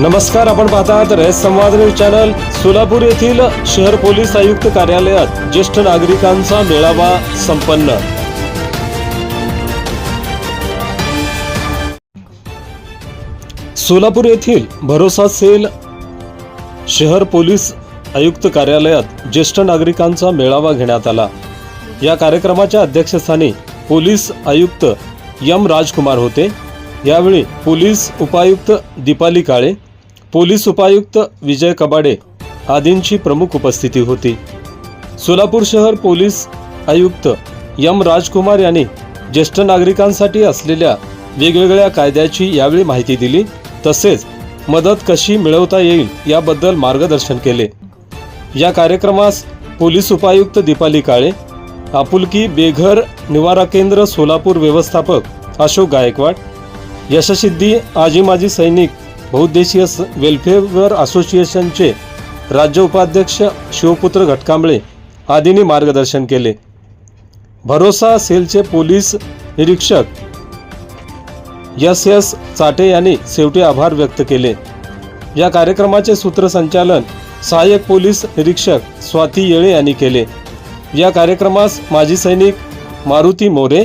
नमस्कार आपण पाहत आहात रेस संवाद न्यूज चॅनल सोलापूर येथील शहर पोलीस आयुक्त कार्यालयात ज्येष्ठ नागरिकांचा मेळावा संपन्न. सोलापूर येथील भरोसा सेल शहर पोलीस आयुक्त कार्यालयात ज्येष्ठ नागरिकांचा मेळावा घेण्यात आला. या कार्यक्रमाच्या अध्यक्षस्थानी पोलीस आयुक्त यम राजकुमार होते. यावेळी पोलीस उपायुक्त दीपाली काळे पोलीस उपायुक्त विजय कबाडे आदींची प्रमुख उपस्थिती होती. सोलापूर शहर पोलीस आयुक्त यम राजकुमार यांनी ज्येष्ठ नागरिकांसाठी असलेल्या वेगवेगळ्या कायद्याची यावेळी माहिती दिली तसेच मदत कशी मिळवता येईल याबद्दल मार्गदर्शन केले. या कार्यक्रमास पोलीस उपायुक्त दीपाली काळे आपुलकी बेघर निवारा केंद्र सोलापूर व्यवस्थापक अशोक गायकवाड यशसिद्धी आजी माजी सैनिक बहुद्देशीय वेलफेअर असोसिएशनचे राज्य उपाध्यक्ष शिवपुत्र घटकांबळे आदींनी मार्गदर्शन केले. भरोसा सेलचे पोलीस निरीक्षक एस एस चाटे यांनी शेवटी आभार व्यक्त केले. या कार्यक्रमाचे सूत्रसंचालन सहाय्यक पोलीस निरीक्षक स्वाती येळे यांनी केले. या कार्यक्रमास माजी सैनिक मारुती मोरे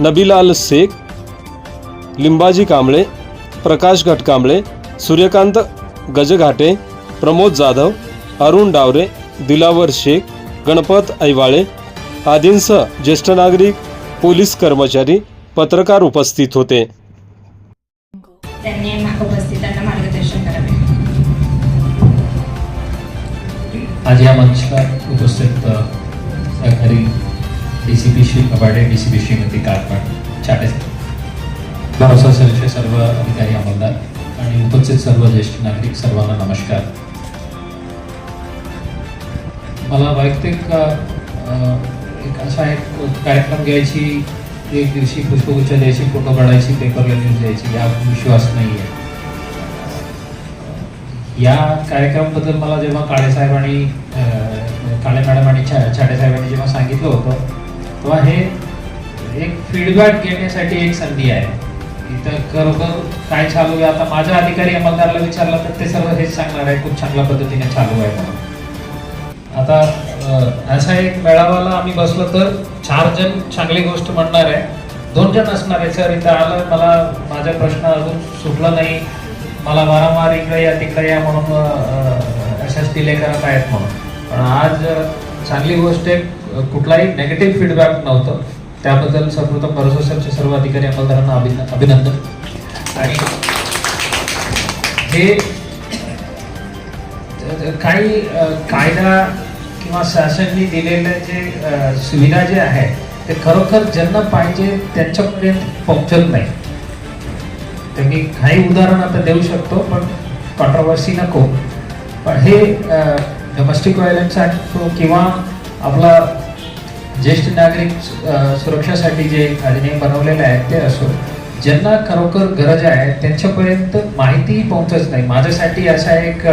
नबीलाल शेख लिंबाजी कांबळे प्रकाश घटकांबळे सूर्यकांत गजघाटे प्रमोद जाधव अरुण डावरे दिलावर शेख गणपत ऐवाळे आदींसह ज्येष्ठ नागरिक पोलीस कर्मचारी पत्रकार उपस्थित होते. त्यांनी मा- उपस्थितांना मार्गदर्शन करावे. आज या मंचावर उपस्थित सहकारी D C P Shri Kabade D C P Shrimati Karpan Chate Bharosa सर्व अधिकारी अंमलदार आणि उपस्थित सर्व ज्येष्ठ नागरिक सर्वांना नमस्कार. मला वैयक्तिक एक असा एक कार्यक्रम घ्यायची एक दिवशी पुष्पगुच्छ द्यायची फोटो काढायची पेपरला न्यूज द्यायची या विश्वास नाही आहे या कार्यक्रमाबद्दल मला जेव्हा काळे साहेबांनी अं, काळे मॅडम आणि छा छाटे साहेबांनी जेव्हा सांगितलं होतं तेव्हा हे एक फीडबॅक घेण्यासाठी एक संधी आहे. इथं खरोखर काय चालू आहे? आता माझ्या अधिकारी अंमलदाराला विचारला तर ते सर्व हेच सांगणार आहे खूप चांगल्या पद्धतीने चालू आहे म्हणून. आता असा एक मेळावाला आम्ही बसलो तर चार जण चांगली गोष्ट म्हणणार आहे. दोन जण असणार आहे सर इथं आलं मला माझा प्रश्न अजून सुटला नाही. मला वारंवार इकडे या तिकडे या म्हणून अशाच डिले करत आहेत म्हणून. पण आज चांगली गोष्ट आहे कुठलाही नेगेटिव्ह फीडबॅक नव्हतं. त्याबद्दल सर्वप्रथम भरोसा सर्व अधिकारी अंमलदारांना अभिन- अभिनंदन. आणि हे काही कायदा किंवा शासननी दिलेल्या जे सुविधा जे आहे ते खरोखर ज्यांना पाहिजे त्यांच्यापर्यंत पोहोचत नाही. तर मी काही उदाहरण आता देऊ शकतो पण कॉन्ट्रोवर्सी नको. पण हे डोमेस्टिक व्हायलन्स ॲक्ट किंवा आपला ज्येष्ठ नागरिक सुरक्षासाठी जे अधिनियम बनवलेले आहेत ते असो ज्यांना खरोखर गरज आहे त्यांच्यापर्यंत माहिती पोहोचत नाही. माझ्यासाठी असा एक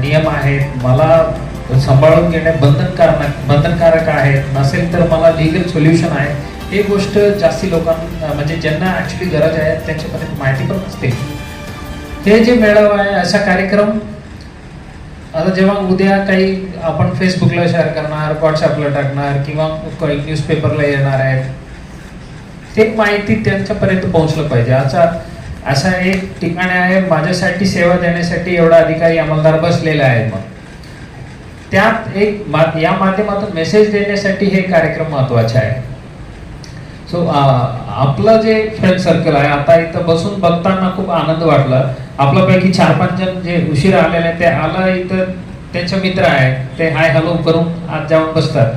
नियम आहे. मला सांभाळून घेणे बंधनकारक बंधनकारक आहे. नसेल तर मला लिगल सोल्युशन आहे. हे गोष्ट जास्ती लोकांना म्हणजे ज्यांना ॲक्च्युली गरज आहे त्यांच्यापर्यंत माहिती पण नसते. हे जे मेळावा आहे असा कार्यक्रम आता जेव्हा उद्या काही आपण फेसबुकला शेअर करणार व्हॉट्सअपला टाकणार किंवा काही न्यूजपेपरला येणार आहेत ते माहिती त्यांच्यापर्यंत पोहोचलं पाहिजे. असा असा एक ठिकाण आहे माझ्यासाठी सेवा देण्यासाठी एवढा अधिकारी अंमलदार बसलेला आहे मग. त्यात एक मा- या माध्यमातून मेसेज देण्यासाठी हे कार्यक्रम महत्त्वाचे आहे. सो आपलं जे फ्रेंड सर्कल आहे आता इथं बसून बघताना खूप आनंद वाटला. आपल्यापैकी चार पाच जण जे उशीर आलेले आहेत, ते आलं इथं त्यांचे मित्र आहे ते हाय हॅलो करून आज जाऊन बसतात.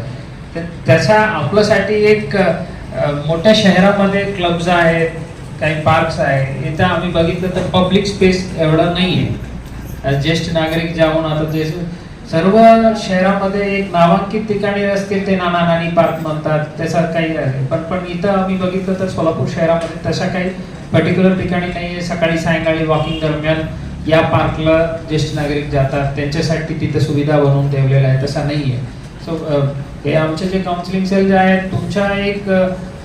तर त्याचा आपल्यासाठी एक मोठ्या शहरामध्ये क्लब्स आहेत काही पार्क्स आहे इथं आम्ही बघितलं तर पब्लिक स्पेस एवढा नाही आहे ज्येष्ठ नागरिक जाऊन आता जे सर्व शहरामध्ये एक नामांकित ठिकाणी असतील ते नाना नानी पार्क म्हणतात त्याचा काही आहे. पण पण इथं आम्ही बघितलं तर सोलापूर शहरामध्ये तशा काही पर्टिक्युलर ठिकाणी नाही आहे. सकाळी सायंकाळी वॉकिंग दरम्यान या पार्कला ज्येष्ठ नागरिक जातात. त्यांच्यासाठी तिथं सुविधा बनवून ठेवलेल्या आहे तसा नाही आहे. सो हे आमचे जे काउन्सिलिंग सेल जे आहेत तुमच्या एक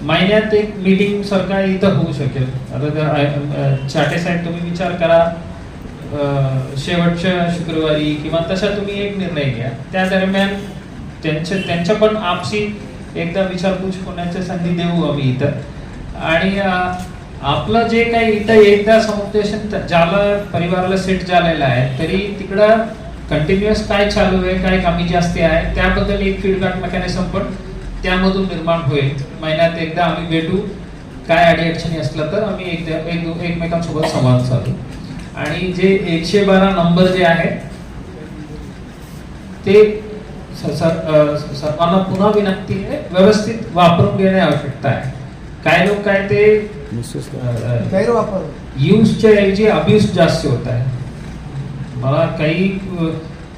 महिन्यात एक मीटिंग सरकार इथं होऊ शकेल. आता चाटे साहेब तुम्ही विचार करा. शेवटच्या शुक्रवारी किंवा तसा तुम्ही एक निर्णय घ्या. त्या दरम्यान त्यांच्या त्यांच्या पण आपसी एकदा विचारपूस होण्याच्या संधी देऊ आम्ही इथं. आणि आपलं जे काही इथं एकदा समुपदेशन ज्याला परिवाराला सेट झालेलं आहे तरी तिकडं कंटिन्युअस काय चालू आहे काय कमी जास्ती आहे त्याबद्दल एक फीडबॅक मेकॅनिझम पण त्यामधून निर्माण होईल. महिन्यात एकदा आम्ही भेटू. काय अडी अडचणी असलं तर आम्ही एकदा एक एकमेकांसोबत संवाद साधू. आणि जे एकशे बारा नंबर जे आहे ते सर्वांना पुन्हा विनंती आहे व्यवस्थित वापरून घेणे आवश्यकता आहे. काय लोक काय ते यूजच्या ऐवजी अब्यूज जास्त होत आहे. मला काही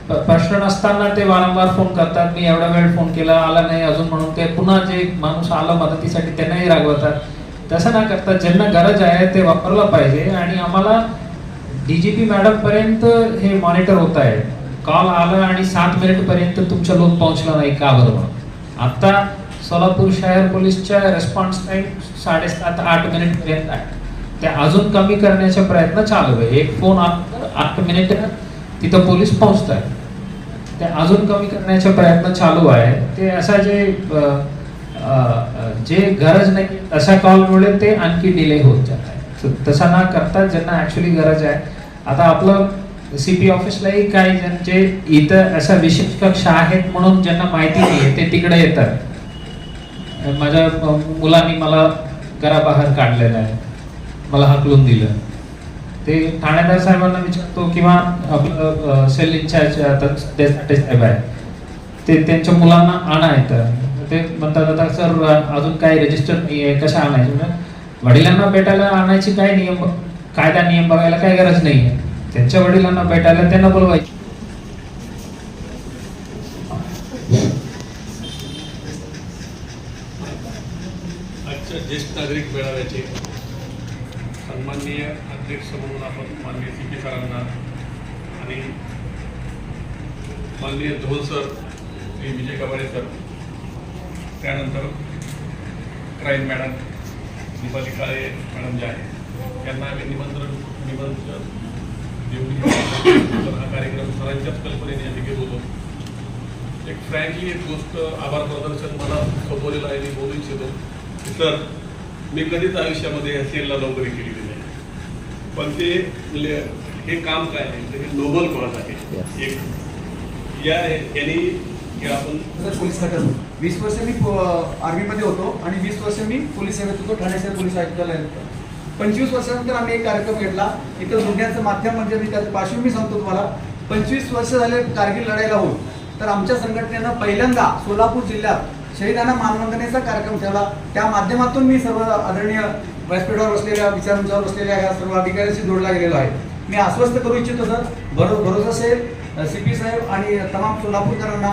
प्रश्न नसताना ते वारंवार फोन करतात मी एवढा वेळ फोन केला आला नाही अजून म्हणून ते पुन्हा जे माणूस आला मदतीसाठी त्यांनाही रागवतात. तसं न करता ज्यांना गरज आहे ते वापरलं पाहिजे आणि आम्हाला डीजीपी मॅडम पर्यंत हे मॉनिटर होत आहे. कॉल आला आणि सात मिनिट पर्यंत तुमच्या लोक पोहोचला नाही का बरोबर? आता सोलापूर शहर पोलीसच्या रेस्पॉन्स टाइम साडेसात आठ मिनिट पर्यंत आहे. ते अजून कमी करण्याचा प्रयत्न चालू आहे. एक फोन आठ मिनिट तिथं पोलीस पोहोचत आहे. ते अजून कमी करण्याचा प्रयत्न चालू आहे. ते असा जे जे गरज नाही अशा कॉलमुळे ते आणखी डिले होत जात आहे. तसा ना करता ज्यांना ऍक्च्युली गरज आहे आता आपलं सी पी ऑफिसलाही काही ज्यांचे इथं अशा विशेष कक्षा आहेत म्हणून ज्यांना माहिती नाही ते तिकडे येतात. माझ्या मुलांनी मला घराबाहेर काढलेलं आहे. मला हाकलून दिलं. ते ठाणेदार साहेबांना विचारतो किंवा आपलं सेल इन्चार्ज आता देसाटे साहेब आहे. ते त्यांच्या मुलांना आणा येतं ते म्हणतात आता सर अजून काही रजिस्टर नाही आहे कशा आणायचे? वडिलांना भेटायला आणायची काय नियम? कायदा नियम बघायला काय गरज नाही. त्यांच्या वडिलांना भेटायला त्यांना बोलवायचे. आजच्या ज्येष्ठ नागरिक मेळाव्याचे सन्माननीय अध्यक्ष म्हणून आपण माननीय सी. आणि माननीय धोल सर श्री विजय कबाडे सर त्यानंतर crime madam Deepali Kale madam जे आहे यांना आम्ही निमंत्रण निमंत्रण देऊन हा कार्यक्रम सरांच्याच कल्पनेने आम्ही घेत होतो. एक फ्रँकली एक गोष्ट आभार प्रदर्शन मला सोपवलेलं आहे मी बोलू इच्छितो. सर मी कधीच आयुष्यामध्ये या सेलला नोकरी केलेली नाही. पण ते हे काम काय आहे? हे नोबल कॉज आहे. एक या यांनी हे आपण पोलीस वीस वर्ष मी आर्मीमध्ये होतो आणि वीस वर्ष मी पोलीस सेवेत होतो. ठाणे शहर पोलीस आयुक्तालयात होतो. पंचवीस वर्षानंतर आम्ही एक कार्यक्रम घेतला. इथं जोडण्याचं माध्यम म्हणजे मी त्याचं मी सांगतो तुम्हाला. पंचवीस वर्ष झाले कारगिल लढायला होऊन. तर आमच्या संघटनेनं पहिल्यांदा सोलापूर जिल्ह्यात शहीदांना मानवंदनेचा कार्यक्रम ठेवला. त्या माध्यमातून मी सर्व आदरणीय व्यासपीठावर बसलेल्या विचारांच्यावर बसलेल्या या सर्व अधिकाऱ्यांशी जोडला गेलेलो आहे. मी आश्वस्त करू इच्छितो सर. भरो भरोसा साहेब सी पी साहेब आणि तमाम सोलापूरकरांना.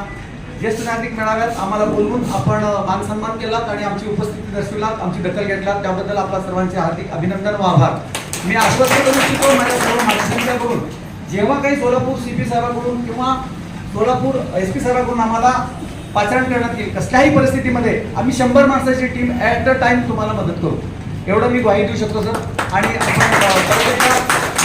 ज्येष्ठ नागरिक मेळाव्यात आम्हाला बोलवून आपण मान सन्मान केलात आणि आमची उपस्थिती दर्शविलात आमची दखल घेतलात. त्याबद्दल आपला सर्वांचे हार्दिक अभिनंदन व आभार. मी आश्वस्त करू इच्छितो माझ्या सर्व माध्यमांकडून जेव्हा काही सोलापूर सी पी साहेबांकडून किंवा सोलापूर एस पी साहेबांकडून आम्हाला पाचारण करण्यात येईल कसल्याही परिस्थितीमध्ये आम्ही शंभर माणसाची टीम ॲट द टाइम तुम्हाला मदत करू. एवढं मी ग्वाही देऊ शकतो सर आणि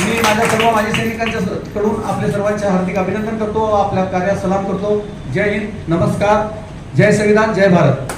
मी माझ्या सर्व माझ्या सैनिकांच्या कडून आपल्या सर्वांचे हार्दिक अभिनंदन करतो आपल्या कार्यास सलाम करतो. जय हिंद नमस्कार. जय संविधान जय भारत.